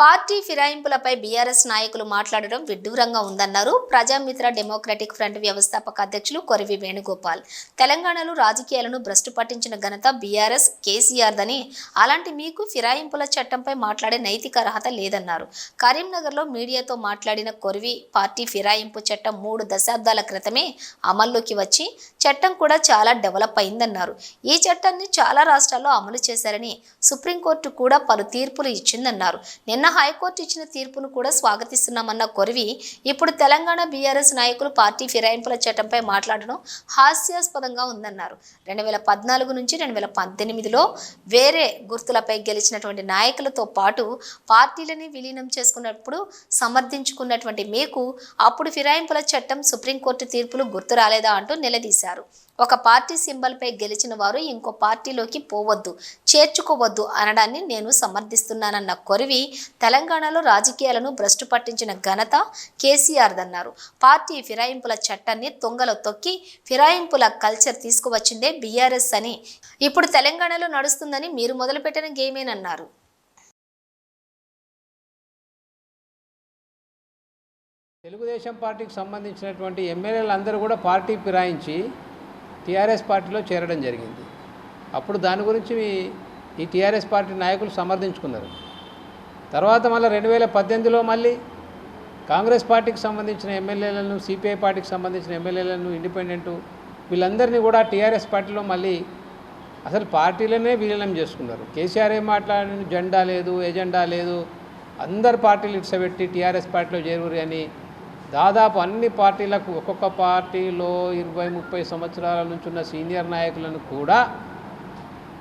Party ఫిరాయింపులపై BRS నాయకులు మాట్లాడడం విడ్డూరంగా ఉందన్నారు. ప్రజామిత్ర డెమోక్రటిక్ ఫ్రంట్ వ్యవస్థాపక అధ్యక్షులు కొరివి వేణుగోపాల్. తెలంగాణలో రాజకీయాలను భ్రష్టు పట్టించిన ఘనత బీఆర్ఎస్ కేసీఆర్దని అలాంటి మీకు ఫిరాయింపుల చట్టంపై మాట్లాడే నైతిక అర్హత లేదన్నారు. కరీంనగర్లో మీడియాతో మాట్లాడిన కొరివి పార్టీ ఫిరాయింపు చట్టం మూడు దశాబ్దాల క్రితమే అమల్లోకి వచ్చి చట్టం కూడా చాలా డెవలప్ అయిందన్నారు. ఈ చట్టాన్ని చాలా రాష్ట్రాల్లో అమలు చేశారని సుప్రీంకోర్టు కూడా పలు తీర్పులు ఇచ్చిందన్నారు. నిన్న హైకోర్టు ఇచ్చిన తీర్పును కూడా స్వాగతిస్తున్నామన్న కొరివి ఇప్పుడు తెలంగాణ బీఆర్ఎస్ నాయకులు పార్టీ ఫిరాయింపుల చట్టంపై మాట్లాడడం హాస్యాస్పదంగా ఉందన్నారు. రెండు వేల పద్నాలుగు నుంచి రెండు వేల పద్దెనిమిదిలో వేరే గుర్తులపై గెలిచినటువంటి నాయకులతో పాటు పార్టీలని విలీనం చేసుకున్నప్పుడు సమర్థించుకున్నటువంటి మీకు అప్పుడు ఫిరాయింపుల చట్టం సుప్రీంకోర్టు తీర్పులు గుర్తు రాలేదా అంటూ నిలదీశారు. ఒక పార్టీ సింబల్పై గెలిచిన వారు ఇంకో పార్టీలోకి పోవద్దు చేర్చుకోవద్దు అనడాన్ని నేను సమర్థిస్తున్నానన్న కొరివి తెలంగాణలో రాజకీయాలను భ్రష్టు పట్టించిన ఘనత కేసీఆర్దన్నారు పార్టీ ఫిరాయింపుల చట్టాన్ని తొంగలో తొక్కి ఫిరాయింపుల కల్చర్ తీసుకువచ్చిందే బీఆర్ఎస్ అని ఇప్పుడు తెలంగాణలో నడుస్తుందని మీరు మొదలుపెట్టిన గేమేనన్నారు. తెలుగుదేశం పార్టీకి సంబంధించినటువంటి ఎమ్మెల్యేలు అందరూ కూడా పార్టీ ఫిరాయించి టీఆర్ఎస్ పార్టీలో చేరడం జరిగింది. అప్పుడు దాని గురించి ఈ టీఆర్ఎస్ పార్టీ నాయకులు సమర్థించుకున్నారు. తర్వాత మళ్ళీ రెండు వేల పద్దెనిమిదిలో మళ్ళీ కాంగ్రెస్ పార్టీకి సంబంధించిన ఎమ్మెల్యేలను సిపిఐ పార్టీకి సంబంధించిన ఎమ్మెల్యేలను ఇండిపెండెంట్ వీళ్ళందరినీ కూడా టీఆర్ఎస్ పార్టీలో మళ్ళీ అసలు పార్టీలనే విలీనం చేసుకున్నారు. కేసీఆర్ ఏం మాట్లాడిన జెండా లేదు ఎజెండా లేదు. అందరు పార్టీలు ఇడ్సబెట్టి టీఆర్ఎస్ పార్టీలో చేరువురు అని దాదాపు అన్ని పార్టీలకు ఒక్కొక్క పార్టీలో ఇరవై ముప్పై సంవత్సరాల నుంచి ఉన్న సీనియర్ నాయకులను కూడా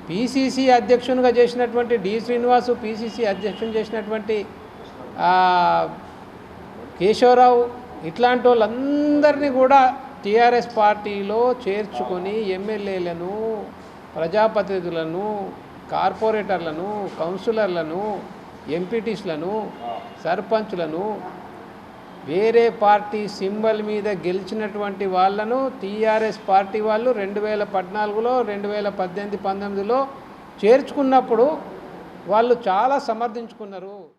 పీసీసీ అధ్యక్షునిగా చేసినటువంటి డి. శ్రీనివాసు పీసీసీ అధ్యక్షుని చేసినటువంటి కేశవరావు ఇట్లాంటి వాళ్ళందరినీ కూడా టీఆర్ఎస్ పార్టీలో చేర్చుకొని ఎమ్మెల్యేలను ప్రజాప్రతినిధులను కార్పొరేటర్లను కౌన్సిలర్లను ఎంపీటీస్లను సర్పంచ్లను వేరే పార్టీ సింబల్ మీద గెలిచినటువంటి వాళ్ళను టీఆర్ఎస్ పార్టీ వాళ్ళు రెండు వేల పద్నాలుగులో రెండు వేల పద్దెనిమిది పంతొమ్మిదిలో చేర్చుకున్నప్పుడు వాళ్ళు చాలా సమర్థించుకున్నారు.